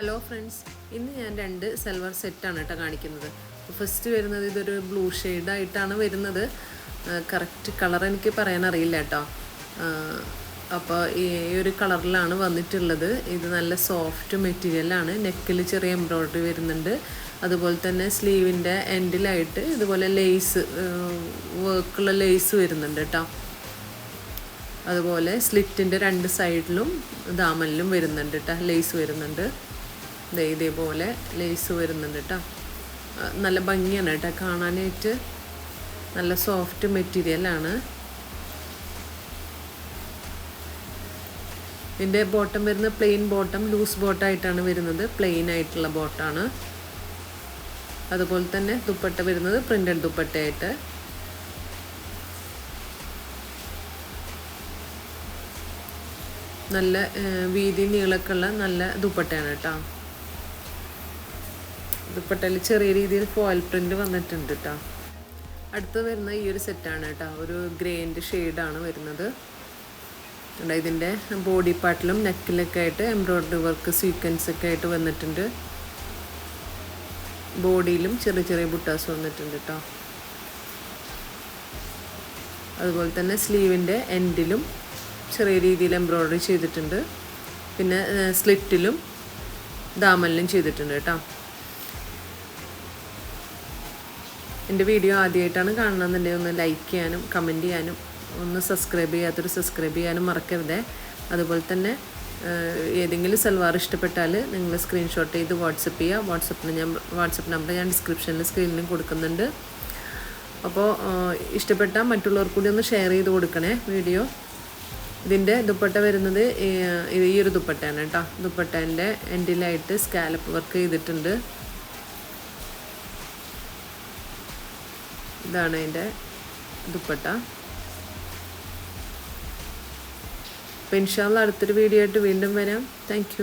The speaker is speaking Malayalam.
ഹലോ ഫ്രണ്ട്സ് ഇന്ന് ഞാൻ രണ്ട് സെൽവർ സെറ്റാണ് കേട്ടോ കാണിക്കുന്നത്. ഫസ്റ്റ് വരുന്നത് ഇതൊരു ബ്ലൂ ആയിട്ടാണ് വരുന്നത്. കറക്റ്റ് കളർ എനിക്ക് പറയാൻ അറിയില്ല കേട്ടോ അപ്പോൾ ഈ ഒരു കളറിലാണ് വന്നിട്ടുള്ളത്. ഇത് നല്ല സോഫ്റ്റ് മെറ്റീരിയലാണ് നെക്കിൽ ചെറിയ എംബ്രോയ്ഡറി വരുന്നുണ്ട്. അതുപോലെ തന്നെ സ്ലീവിന്റെ എൻഡിലായിട്ട് ഇതുപോലെ ലേസ് വർക്കുള്ള ലേസ് വരുന്നുണ്ട് കേട്ടോ അതുപോലെ സ്ലിറ്റിന്റെ രണ്ട് സൈഡിലും ദാമലിലും വരുന്നുണ്ട് കേട്ടോ ലേസ് വരുന്നുണ്ട്. ഇതേപോലെ ലേസ് വരുന്നുണ്ട് കേട്ടോ. നല്ല ഭംഗിയാണ് കേട്ടോ. കാണാനായിട്ട് നല്ല സോഫ്റ്റ് മെറ്റീരിയലാണ് ഇതിന്റെ ബോട്ടം വരുന്നത് പ്ലെയിൻ ബോട്ടം ലൂസ് ബോട്ടായിട്ടാണ് വരുന്നത്. പ്ലെയിൻ ആയിട്ടുള്ള ബോട്ടാണ്. അതുപോലെ തന്നെ ദുപ്പട്ട വരുന്നത് പ്രിന്റഡ് ദുപ്പട്ടയായിട്ട്. നല്ല വീതി നീളക്കുള്ള നല്ല ദുപ്പട്ടയാണ് കേട്ടോ. ദുപ്പട്ടയിൽ ചെറിയ രീതിയിൽ ഫോയിൽ പ്രിന്റ് വന്നിട്ടുണ്ട് കേട്ടോ അടുത്ത് വരുന്ന ഈ ഒരു സെറ്റാണ് കേട്ടോ ഒരു ഗ്രേന്റെ ഷെയ്ഡാണ് വരുന്നത്. ഇതിന്റെ ബോഡി പാർട്ടിലും നെക്കിലൊക്കെ ആയിട്ട് എംബ്രോയിഡറി വർക്ക് സീക്വൻസ് ഒക്കെ ആയിട്ട് വന്നിട്ടുണ്ട്. ബോഡിയിലും ചെറിയ ചെറിയ ബുട്ടാസ് വന്നിട്ടുണ്ട് കേട്ടോ അതുപോലെ തന്നെ സ്ലീവിന്റെ എൻഡിലും ചെറിയ രീതിയിൽ എംബ്രോയിഡറി ചെയ്തിട്ടുണ്ട്. പിന്നെ സ്ലിറ്റിലും ദാമലിലും ചെയ്തിട്ടുണ്ട് കേട്ടോ എന്റെ വീഡിയോ ആദ്യമായിട്ടാണ് കാണണമെന്നുണ്ടെങ്കിൽ ഒന്ന് ലൈക്ക് ചെയ്യാനും കമന്റ് ചെയ്യാനും ഒന്ന് സബ്സ്ക്രൈബ് ചെയ്യാത്തൊരു സബ്സ്ക്രൈബ് ചെയ്യാനും മറക്കരുതേ. അതുപോലെ തന്നെ ഏതെങ്കിലും സൽവാർ ഇഷ്ടപ്പെട്ടാൽ നിങ്ങൾ സ്ക്രീൻഷോട്ട് ചെയ്ത് വാട്സപ്പ് ചെയ്യുക വാട്സപ്പിന് ഞാൻ വാട്സപ്പ് നമ്പർ ഞാൻ ഡിസ്ക്രിപ്ഷനിൽ സ്ക്രീനിലും കൊടുക്കുന്നുണ്ട്. അപ്പോൾ ഇഷ്ടപ്പെട്ടാൽ മറ്റുള്ളവർക്ക് കൂടി ഒന്ന് ഷെയർ ചെയ്ത് കൊടുക്കണേ വീഡിയോ ഇതിന്റെ ദുപ്പട്ട വരുന്നത് ഈ ഒരു ദുപ്പട്ടയാണ് കേട്ടോ. ദുപ്പട്ടേന്റെ എൻഡിലായിട്ട് സ്കാലപ്പ് വർക്ക് ചെയ്തിട്ടുണ്ട്. ഇതാണ് അതിന്റെ ദുപ്പട്ട. അപ്പം ഇൻഷാല്ല അടുത്തൊരു വീഡിയോ ആയിട്ട് വീണ്ടും വരാം. താങ്ക്